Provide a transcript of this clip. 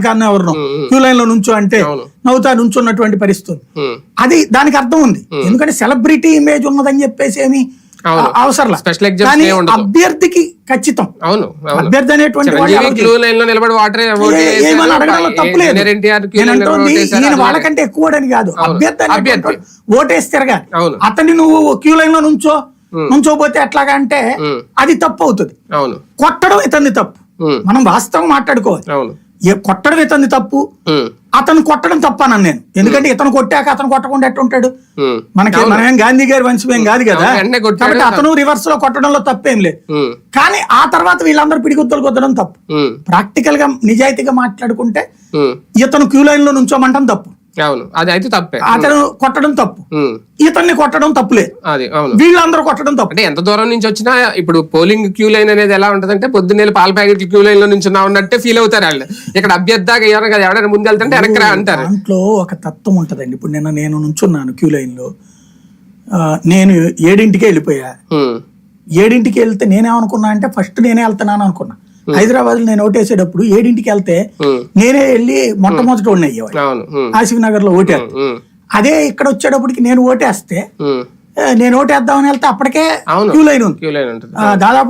కానీ ఎవరు క్యూ లైన్లో నుంచో అంటే. నవ్వుతా నుంచున్నటువంటి పరిస్థితి ఉంది. ఉమ్, అది దానికి అర్థం ఉంది. ఎందుకంటే సెలబ్రిటీ ఇమేజ్ ఉన్నదని చెప్పేసి ఏమి. అవసరం కానీ. అభ్యర్థికి ఖచ్చితం. అవును అభ్యర్థి అనేటువంటి క్యూ లైన్లో నిలబడి వాటర్ ఏ- ఏమని అడగడంలో తప్పులేదు ఎన్టీఆర్ క్యూ నేను వాళ్ళకంటే ఎక్కువడని కాదు. అభ్యర్థి ఓటేసి తిరగాలి. అతన్ని నువ్వు క్యూ లైన్లో నుంచో నుంచోపోతే ఎట్లాగా అంటే. అది తప్పు అవుతుంది. కొట్టడం ఇతన్ని తప్పు. మనం వాస్తవం మాట్లాడుకోవాలి. కొట్టడం ఇతన్ని తప్పు. అతను కొట్టడం తప్పనని నేను. ఎందుకంటే ఇతను కొట్టాక అతను కొట్టకుండా ఉమ్, మనకి మనమేం గాంధీ గారి వంశమేం కాదు కదా. కాబట్టి అతను రివర్స్లో కొట్టడంలో తప్పేం లేదు. కానీ ఆ తర్వాత వీళ్ళందరూ పిడిగుద్దలు కొద్దడం తప్పు. ప్రాక్టికల్గా నిజాయితీగా మాట్లాడుకుంటే ఇతను క్యూ లైన్లో నుంచోమంటం తప్పు. అవును. అది అయితే తప్పే. అతను కొట్టడం తప్పు. ఇతన్ని కొట్టడం తప్పులేదు అది అవును. వీళ్ళందరూ కొట్టడం తప్పు. అంటే ఎంత దూరం నుంచి వచ్చినా ఇప్పుడు పోలింగ్ క్యూ లైన్ అనేది ఎలా ఉంటదంటే పొద్దున్నే పాల ప్యాకెట్ క్యూ లైన్లో నుంచి ఉన్నట్టే ఫీల్ అవుతారు వాళ్ళు. ఇక్కడ అభ్యర్థాగా ఎవరైనా కదా ఎవరైనా ముందు వెళ్తుంటే వెనక్కి రా అంటారు. దాంట్లో ఒక తత్వం ఉంటదండి. ఇప్పుడు నిన్న నేను నుంచున్నాను క్యూ లైన్లో. నేను ఏడింటికే వెళ్ళిపోయా. ఏడింటికి వెళ్తే నేనేమనుకున్నా అంటే ఫస్ట్ నేనే వెళ్తున్నాను అనుకున్నా. హైదరాబాద్లో నేను ఓటేసేటప్పుడు ఏడింటికి వెళ్తే నేనే వెళ్ళి మొట్టమొదటి ఓడిని అయ్యేవాడు ఆసిఫ్ నగర్లో ఓటేస్తా అదే ఇక్కడ వచ్చేటప్పటికి నేను ఓటేస్తే నేను ఓటేద్దామని వెళ్తే అప్పటికే క్యూ లైన్ ఉంది. దాదాపు